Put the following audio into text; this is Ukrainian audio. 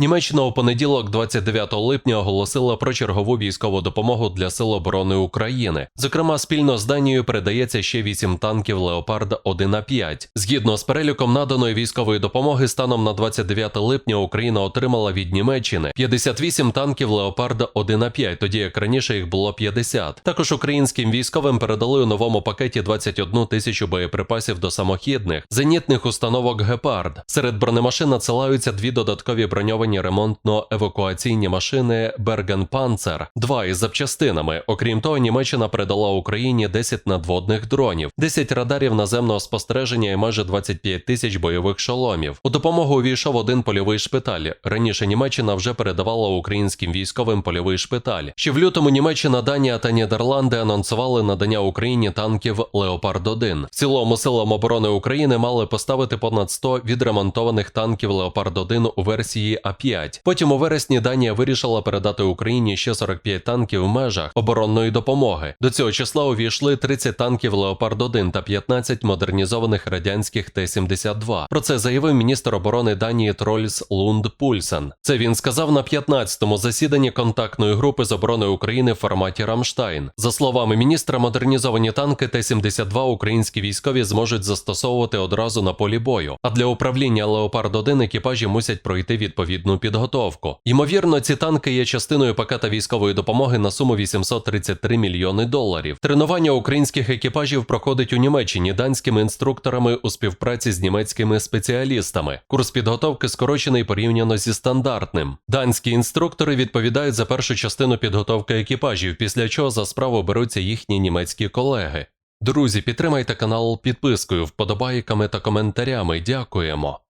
Німеччина у понеділок, 29 липня, оголосила про чергову військову допомогу для Сил оборони України. Зокрема, спільно з Данією передається ще 8 танків Леопард 1 а 5 Згідно з переліком наданої військової допомоги, станом на 29 липня Україна отримала від Німеччини 58 танків Леопард 1 а 5 тоді як раніше їх було 50. Також українським військовим передали у новому пакеті 21 тисячу боєприпасів до самохідних зенітних установок Гепард. Серед бронемашин надсилаються дві додаткові броньовані ремонтно-евакуаційні машини Берген Панцер, два із запчастинами. Окрім того, Німеччина передала Україні 10 надводних дронів, 10 радарів наземного спостереження і майже 25 тисяч бойових шоломів. У допомогу увійшов один польовий шпиталь. Раніше Німеччина вже передавала українським військовим польовий шпиталь. Ще в лютому Німеччина, Данія та Нідерланди анонсували надання Україні танків Леопард 1 В цілому силам оборони України мали поставити понад 100 відремонтованих танків Леопард 1 у версії А5. Потім у вересні Данія вирішила передати Україні ще 45 танків в межах оборонної допомоги. До цього числа увійшли 30 танків Леопард 1 та 15 модернізованих радянських Т-72. Про це заявив міністр оборони Данії Трольс Лунд Пульсен. Це він сказав на 15-му засіданні контактної групи з оборони України в форматі Рамштайн. За словами міністра, модернізовані танки Т-72 українські військові зможуть застосовувати одразу на полі бою. А для управління Леопард 1 екіпажі мусять пройти відповідну підготовку. Ймовірно, ці танки є частиною пакета військової допомоги на суму 833 мільйони доларів. Тренування українських екіпажів проходить у Німеччині данськими інструкторами у співпраці з німецькими спеціалістами. Курс підготовки скорочений порівняно зі стандартним. Данські інструктори відповідають за першу частину підготовки екіпажів, після чого за справу беруться їхні німецькі колеги. Друзі, підтримайте канал підпискою, вподобайками та коментарями. Дякуємо.